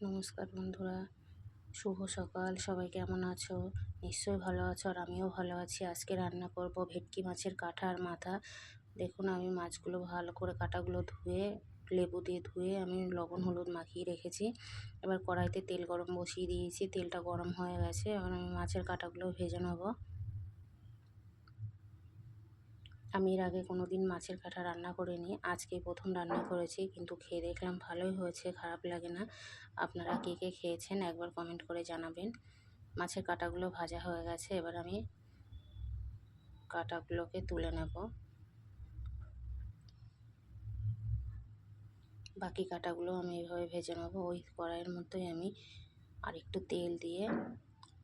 নমস্কার বন্ধুরা। শুভ সকাল, সবাই কেমন আছো? নিশ্চয়ই ভালো আছো আর আমিও ভালো আছি। আজকে রান্না করব ভেটকি মাছের কাঁটা আর মাথা। দেখুন, আমি মাছগুলো ভালো করে কাঁটাগুলো ধুয়ে, লেবু দিয়ে ধুয়ে আমি লবণ, হলুদ মাখিয়ে রেখেছি। এবার কড়াইতে তেল গরম বসিয়ে দিয়েছি। তেলটা গরম হয়ে গেছে। এবার আমি মাছের কাঁটাগুলো ভেজে নেব। আমি এর আগে কোনো দিন মাছের কাঁটা রান্না করিনি, আজকে প্রথম রান্না করেছি, কিন্তু খেয়ে দেখলাম ভালোই হয়েছে, খারাপ লাগে না। আপনারা কে কে খেয়েছেন একবার কমেন্ট করে জানাবেন। মাছের কাঁটাগুলো ভাজা হয়ে গেছে, এবার আমি কাঁটাগুলোকে তুলে নেব। বাকি কাঁটাগুলো আমি এভাবে ভেজে নেব, ওই কড়াইয়ের মধ্যেই আমি আর একটু তেল দিয়ে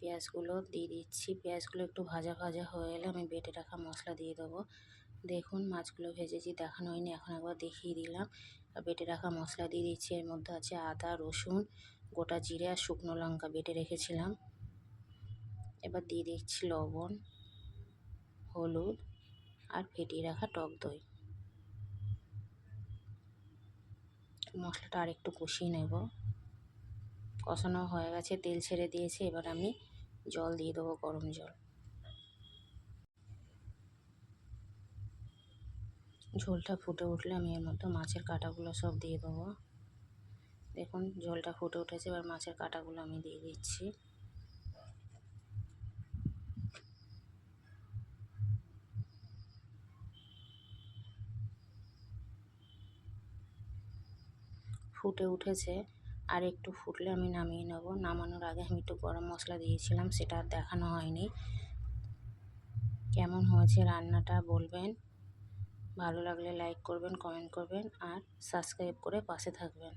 পেঁয়াজগুলো দিয়ে দিচ্ছি। পেঁয়াজগুলো একটু ভাজা ভাজা হয়ে এলে আমি বেটে রাখা মশলা দিয়ে দেবো। দেখুন, মাছগুলো ভেজেছি, দেখানো হয়নি, এখন একবার দেখিয়ে দিলাম। বেটে রাখা মশলা দিয়ে দিচ্ছি, এর মধ্যে আছে আদা, রসুন, গোটা জিরে আর শুকনো লঙ্কা বেটে রেখেছিলাম। এবার দিয়ে দিচ্ছি লবণ, হলুদ আর ফেটিয়ে রাখা টক দই। মশলাটা আর একটু কষিয়ে নেব। কষানো হয়ে গেছে, তেল ছেড়ে দিয়েছে, এবার আমি জল দিয়ে দেবো গরম জল। ঝোলটা ফুটে উঠলে আমি এর মধ্যে মাছের কাঁটাগুলো সব দিয়ে দেবো। দেখুন, ঝোলটা ফুটে উঠেছে, এবার মাছের কাঁটাগুলো আমি দিয়ে দিচ্ছি। ফুটে উঠেছে। আর একটু ফুটলে আমি নামিয়ে নেব। নামানোর আগে আমি একটু গরম মশলা দিয়েছিলাম, সেটা আর দেখানো হয়নি। কেমন হয়েছে রান্নাটা বলবেন? ভালো লাগলে লাইক করবেন কমেন্ট করবেন, আর সাবস্ক্রাইব করে পাশে থাকবেন।